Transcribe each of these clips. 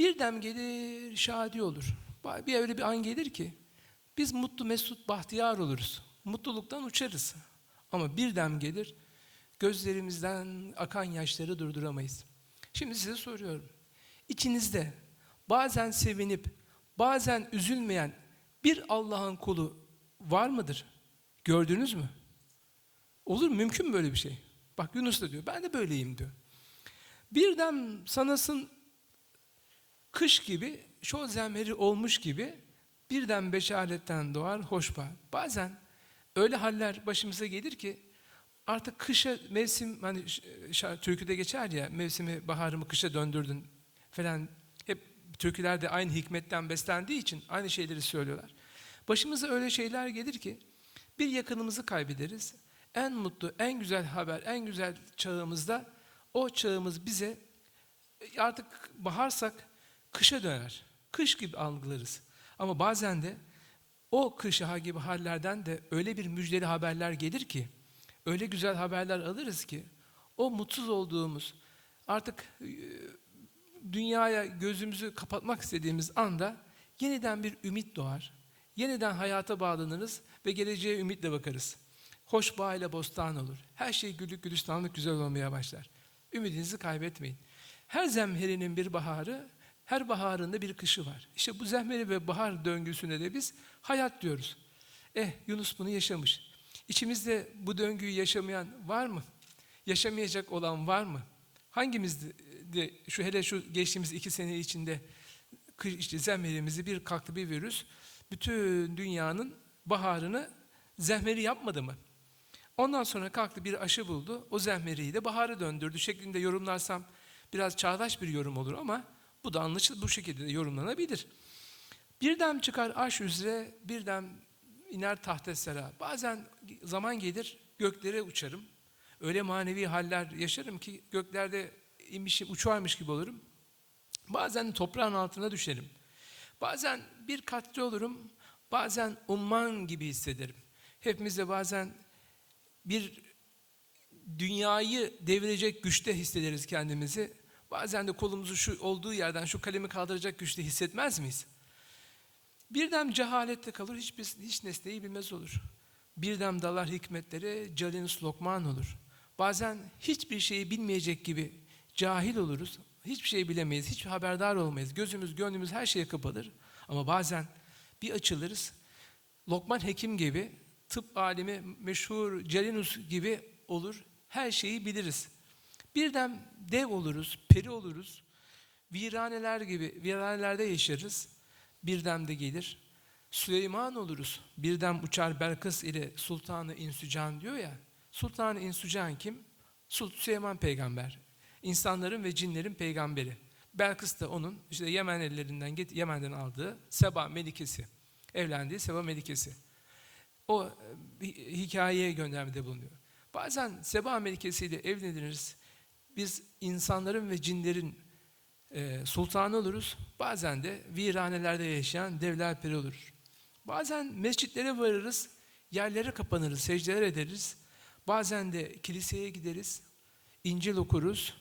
Bir dem gelir şadi olur. Bir öyle bir an gelir ki biz mutlu mesut bahtiyar oluruz. Mutluluktan uçarız. Ama bir dem gelir gözlerimizden akan yaşları durduramayız. Şimdi size soruyorum. İçinizde bazen sevinip bazen üzülmeyen bir Allah'ın kulu var mıdır? Gördünüz mü? Olur mu? Mümkün mü böyle bir şey? Bak Yunus da diyor. Ben de böyleyim diyor. Birden sanasın kış gibi, şol zemheri olmuş gibi birden beşaretten doğar hoşbahar. Bazen öyle haller başımıza gelir ki artık kışa mevsim hani türküde geçer ya mevsimi baharımı kışa döndürdün falan hep türkülerde aynı hikmetten beslendiği için aynı şeyleri söylüyorlar. Başımıza öyle şeyler gelir ki bir yakınımızı kaybederiz. En mutlu, en güzel haber, en güzel çağımızda o çağımız bize e, artık baharsak kışa döner. Kış gibi algılarız. Ama bazen de o kış ha gibi hallerden de öyle bir müjdeli haberler gelir ki, öyle güzel haberler alırız ki, o mutsuz olduğumuz, artık e, dünyaya gözümüzü kapatmak istediğimiz anda yeniden bir ümit doğar. Yeniden hayata bağlanırız ve geleceğe ümitle bakarız. Hoş bağ ile bostan olur. Her şey güllük gülistanlık güzel olmaya başlar. Ümidinizi kaybetmeyin. Her zemherinin bir baharı, her baharında bir kışı var. İşte bu zemheri ve bahar döngüsüne de biz hayat diyoruz. Eh Yunus bunu yaşamış. İçimizde bu döngüyü yaşamayan var mı? Yaşamayacak olan var mı? Hangimiz de, şu hele şu geçtiğimiz iki sene içinde kış- işte zemherimizi bir kalktı bir virüs bütün dünyanın baharını zemheri yapmadı mı? Ondan sonra kalktı bir aşı buldu. O zemheriyi de bahara döndürdü şeklinde yorumlarsam biraz çağdaş bir yorum olur ama bu da anlaşıl bu şekilde de yorumlanabilir. Birden çıkar aş üzere, birden iner tahtesera. Bazen zaman gelir göklere uçarım. Öyle manevi haller yaşarım ki göklerde inmişim, uçarmış gibi olurum. Bazen toprağın altına düşerim. Bazen bir katli olurum, bazen umman gibi hissederim. Hepimiz de bazen bir dünyayı devirecek güçte hissederiz kendimizi. Bazen de kolumuzu şu olduğu yerden şu kalemi kaldıracak güçte hissetmez miyiz? Birden cehalette kalır, hiçbir, hiç nesneyi bilmez olur. Birden dalar hikmetlere, calinus lokman olur. Bazen hiçbir şeyi bilmeyecek gibi cahil oluruz. Hiçbir şey bilemeyiz, hiç haberdar olmayız. Gözümüz, gönlümüz her şeye kapalı. Ama bazen bir açılırız. Lokman Hekim gibi, tıp alimi meşhur Calinus gibi olur. Her şeyi biliriz. Birden dev oluruz, peri oluruz. Viraneler gibi, viranelerde yaşarız. Birden de gelir. Süleyman oluruz. Birden uçar Belkıs ile Sultanı İnsücan diyor ya. Sultanı İnsücan kim? Süleyman peygamber. İnsanların ve cinlerin peygamberi. Belkıs da onun işte Yemen ellerinden Yemen'den aldığı Seba melikesi. Evlendiği Seba melikesi. O e, hi- hikayeye göndermede bulunuyor. Bazen Seba melikesiyle evleniriz. Biz insanların ve cinlerin e, sultanı oluruz. Bazen de viranelerde yaşayan devler peri olur. Bazen mescitlere varırız, yerlere kapanırız, secdeler ederiz. Bazen de kiliseye gideriz, İncil okuruz,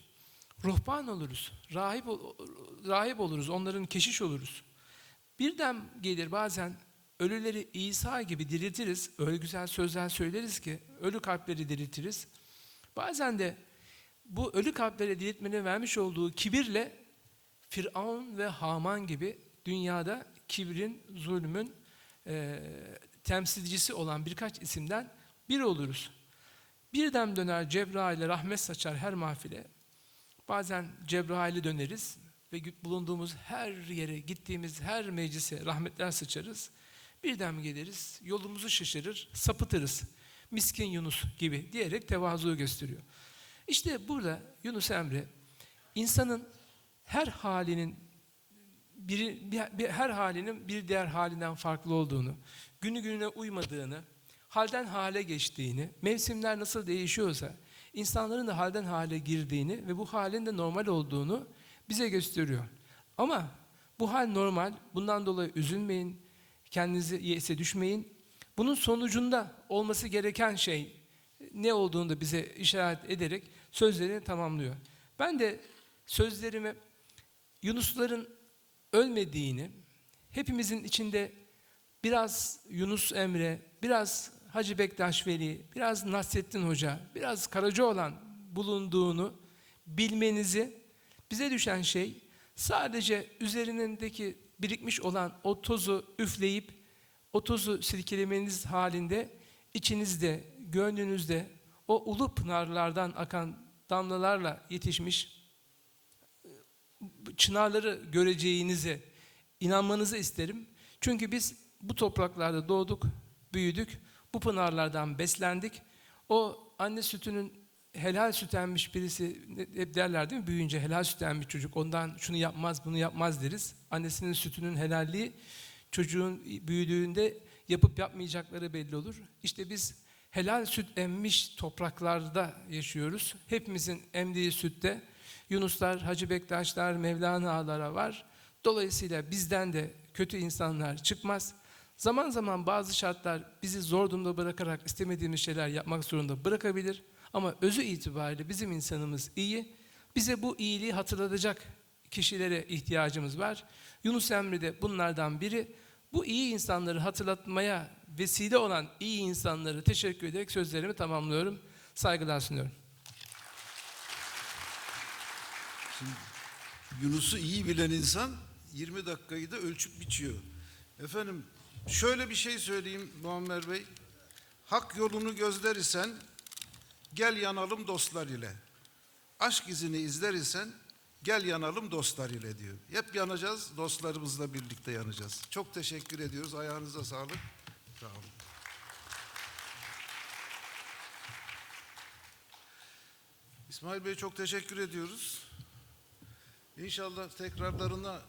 ruhban oluruz, rahip, rahip oluruz, onların keşiş oluruz. Birden gelir bazen ölüleri İsa gibi diriltiriz, öyle güzel sözler söyleriz ki ölü kalpleri diriltiriz. Bazen de bu ölü kalplere diriltmenin vermiş olduğu kibirle Firavun ve Haman gibi dünyada kibrin, zulmün e, temsilcisi olan birkaç isimden biri oluruz. Birden döner Cebrail'e rahmet saçar her mahfile. Bazen Cebrail'e döneriz ve bulunduğumuz her yere, gittiğimiz her meclise rahmetler saçarız. Birden geliriz, yolumuzu şaşırır, sapıtırız. Miskin Yunus gibi diyerek tevazu gösteriyor. İşte burada Yunus Emre insanın her halinin biri, bir, bir- her halinin bir diğer halinden farklı olduğunu, günü gününe uymadığını, halden hale geçtiğini, mevsimler nasıl değişiyorsa insanların da halden hale girdiğini ve bu halin de normal olduğunu bize gösteriyor. Ama bu hal normal, bundan dolayı üzülmeyin, kendinizi yese düşmeyin. Bunun sonucunda olması gereken şey ne olduğunu da bize işaret ederek sözlerini tamamlıyor. Ben de sözlerimi Yunusların ölmediğini, hepimizin içinde biraz Yunus Emre, biraz Hacı Bektaş Veli, biraz Nasrettin Hoca, biraz Karacaoğlan bulunduğunu bilmenizi bize düşen şey sadece üzerindeki birikmiş olan o tozu üfleyip o tozu silkelemeniz halinde içinizde, gönlünüzde o ulu pınarlardan akan damlalarla yetişmiş çınarları göreceğinize inanmanızı isterim. Çünkü biz bu topraklarda doğduk, büyüdük, bu pınarlardan beslendik. O anne sütünün helal süt birisi hep derler değil mi? Büyüyünce helal süt emmiş çocuk ondan şunu yapmaz bunu yapmaz deriz. Annesinin sütünün helalliği çocuğun büyüdüğünde yapıp yapmayacakları belli olur. İşte biz helal süt emmiş topraklarda yaşıyoruz. Hepimizin emdiği sütte Yunuslar, Hacı Bektaşlar, Mevlana Ağalara var. Dolayısıyla bizden de kötü insanlar çıkmaz. Zaman zaman bazı şartlar bizi zor durumda bırakarak istemediğimiz şeyler yapmak zorunda bırakabilir. Ama özü itibariyle bizim insanımız iyi. Bize bu iyiliği hatırlatacak kişilere ihtiyacımız var. Yunus Emre de bunlardan biri. Bu iyi insanları hatırlatmaya vesile olan iyi insanları teşekkür ederek sözlerimi tamamlıyorum. Saygılar sunuyorum. Yunus'u iyi bilen insan 20 dakikayı da ölçüp biçiyor. Efendim şöyle bir şey söyleyeyim Muammer Bey. Hak yolunu gözler isen gel yanalım dostlar ile. Aşk izini izler isen gel yanalım dostlar ile diyor. Hep yanacağız, dostlarımızla birlikte yanacağız. Çok teşekkür ediyoruz. Ayağınıza sağlık. Sağ olun. İsmail Bey çok teşekkür ediyoruz. İnşallah tekrarlarına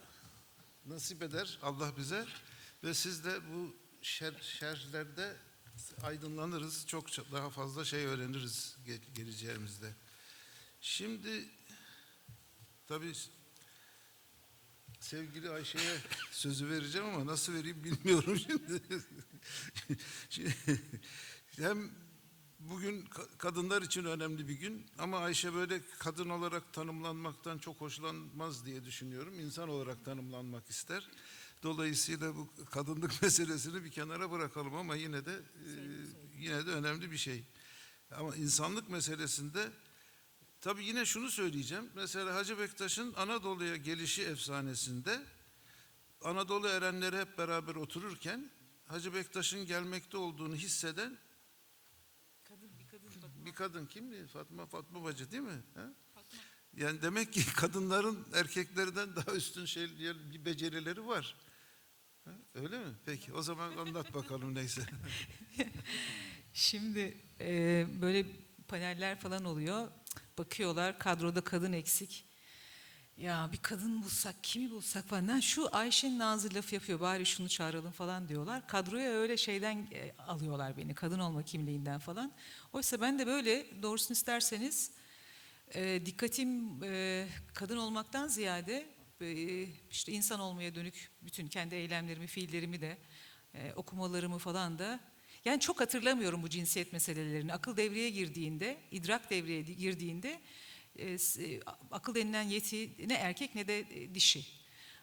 nasip eder Allah bize ve siz de bu şer, şerhlerde aydınlanırız. Çok daha fazla şey öğreniriz ge- geleceğimizde. Şimdi tabii sevgili Ayşe'ye sözü vereceğim ama nasıl vereyim bilmiyorum şimdi. Şimdi hem bugün ka- kadınlar için önemli bir gün ama Ayşe böyle kadın olarak tanımlanmaktan çok hoşlanmaz diye düşünüyorum. İnsan olarak tanımlanmak ister. Dolayısıyla bu kadınlık meselesini bir kenara bırakalım ama yine de e, yine de önemli bir şey. Ama insanlık meselesinde tabii yine şunu söyleyeceğim. Mesela Hacı Bektaş'ın Anadolu'ya gelişi efsanesinde Anadolu erenleri hep beraber otururken Hacı Bektaş'ın gelmekte olduğunu hisseden bir kadın kimdi? Fatma Fatma Bacı değil mi? Ha? Yani demek ki kadınların erkeklerden daha üstün şey bir becerileri var. Ha? Öyle mi? Peki o zaman anlat bakalım neyse. Şimdi e, böyle paneller falan oluyor. Bakıyorlar kadroda kadın eksik. Ya bir kadın bulsak, kimi bulsak falan. Ha, Şu Ayşe'nin ağzı laf yapıyor bari şunu çağıralım falan diyorlar. Kadroya öyle şeyden e, alıyorlar beni kadın olma kimliğinden falan. Oysa ben de böyle doğrusunu isterseniz e, dikkatim e, kadın olmaktan ziyade e, işte insan olmaya dönük bütün kendi eylemlerimi, fiillerimi de e, okumalarımı falan da yani çok hatırlamıyorum bu cinsiyet meselelerini. Akıl devreye girdiğinde, idrak devreye girdiğinde e, e, akıl denilen yeti ne erkek ne de e, dişi.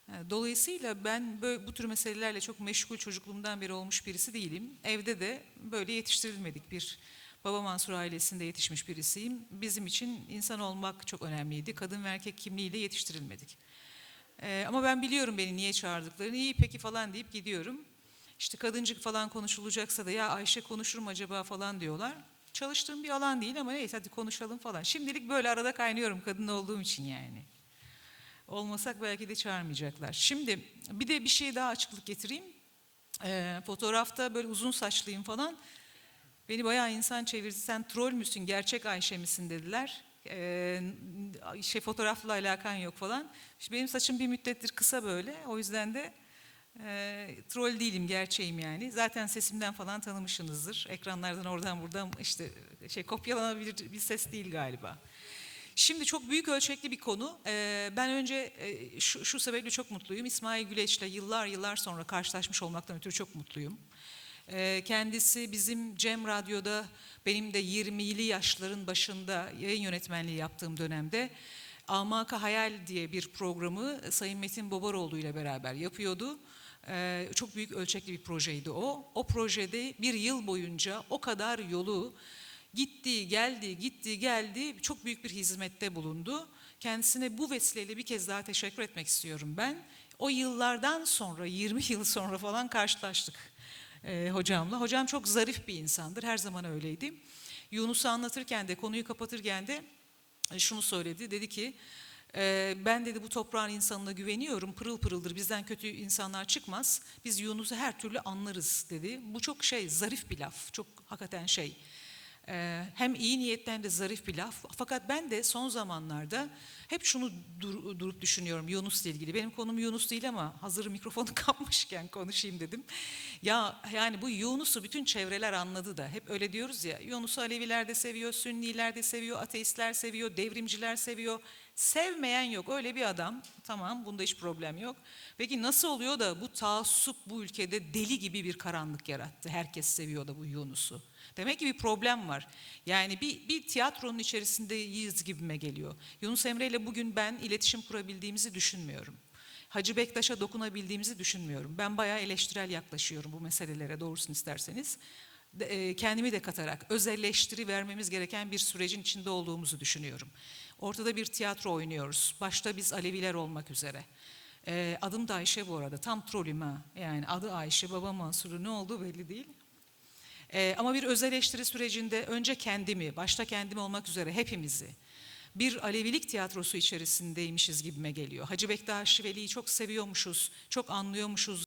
E, Dolayısıyla ben böyle, bu tür meselelerle çok meşgul çocukluğumdan beri olmuş birisi değilim. Evde de böyle yetiştirilmedik bir baba Mansur ailesinde yetişmiş birisiyim. Bizim için insan olmak çok önemliydi. Kadın ve erkek kimliğiyle yetiştirilmedik. Ee, ama ben biliyorum beni niye çağırdıklarını. İyi peki falan deyip gidiyorum. İşte kadıncık falan konuşulacaksa da ya Ayşe konuşur mu acaba falan diyorlar. Çalıştığım bir alan değil ama neyse hadi konuşalım falan. Şimdilik böyle arada kaynıyorum kadın olduğum için yani. Olmasak belki de çağırmayacaklar. Şimdi bir de bir şey daha açıklık getireyim. Ee, fotoğrafta böyle uzun saçlıyım falan. Beni bayağı insan çevirdi. Sen troll müsün, gerçek Ayşe misin dediler. Ee, şey fotoğrafla alakan yok falan. İşte benim saçım bir müddettir kısa böyle. O yüzden de e, troll değilim, gerçeğim yani. Zaten sesimden falan tanımışsınızdır. Ekranlardan oradan buradan işte şey kopyalanabilir bir ses değil galiba. Şimdi çok büyük ölçekli bir konu. Ee, ben önce e, şu, şu sebeple çok mutluyum. İsmail Güleç'le yıllar yıllar sonra karşılaşmış olmaktan ötürü çok mutluyum. Ee, Kendisi bizim Cem Radyo'da benim de 20'li yaşların başında yayın yönetmenliği yaptığım dönemde Amaka Hayal diye bir programı Sayın Metin Bobaroğlu ile beraber yapıyordu. Ee, çok büyük ölçekli bir projeydi o. O projede bir yıl boyunca o kadar yolu gitti, geldi, gitti, geldi. Çok büyük bir hizmette bulundu. Kendisine bu vesileyle bir kez daha teşekkür etmek istiyorum ben. O yıllardan sonra, 20 yıl sonra falan karşılaştık e, hocamla. Hocam çok zarif bir insandır, her zaman öyleydi. Yunus'u anlatırken de, konuyu kapatırken de e, şunu söyledi. Dedi ki, e, ben dedi bu toprağın insanına güveniyorum, pırıl pırıldır, bizden kötü insanlar çıkmaz. Biz Yunus'u her türlü anlarız dedi. Bu çok şey, zarif bir laf, çok hakikaten şey. Ee, hem iyi niyetten de zarif bir laf. Fakat ben de son zamanlarda hep şunu dur- durup düşünüyorum Yunus'la ilgili. Benim konum Yunus değil ama hazır mikrofonu kapmışken konuşayım dedim. Ya yani bu Yunus'u bütün çevreler anladı da. Hep öyle diyoruz ya. Yunus'u Aleviler de seviyor, Sünniler de seviyor, ateistler seviyor, devrimciler seviyor. Sevmeyen yok. Öyle bir adam. Tamam bunda hiç problem yok. Peki nasıl oluyor da bu taassup bu ülkede deli gibi bir karanlık yarattı? Herkes seviyor da bu Yunus'u. Demek ki bir problem var. Yani bir, bir tiyatronun içerisindeyiz gibime geliyor. Yunus Emre ile bugün ben iletişim kurabildiğimizi düşünmüyorum. Hacı Bektaş'a dokunabildiğimizi düşünmüyorum. Ben bayağı eleştirel yaklaşıyorum bu meselelere doğrusunu isterseniz. E, Kendimi de katarak öz eleştiri vermemiz gereken bir sürecin içinde olduğumuzu düşünüyorum. Ortada bir tiyatro oynuyoruz. Başta biz Aleviler olmak üzere. E, adım da Ayşe bu arada. Tam trolüm. Yani adı Ayşe, baba Mansur'u ne olduğu belli değil. Ee, ama bir öz eleştiri sürecinde önce kendimi, başta kendimi olmak üzere hepimizi bir Alevilik tiyatrosu içerisindeymişiz gibime geliyor. Hacı Bektaş Veli'yi çok seviyormuşuz, çok anlıyormuşuz.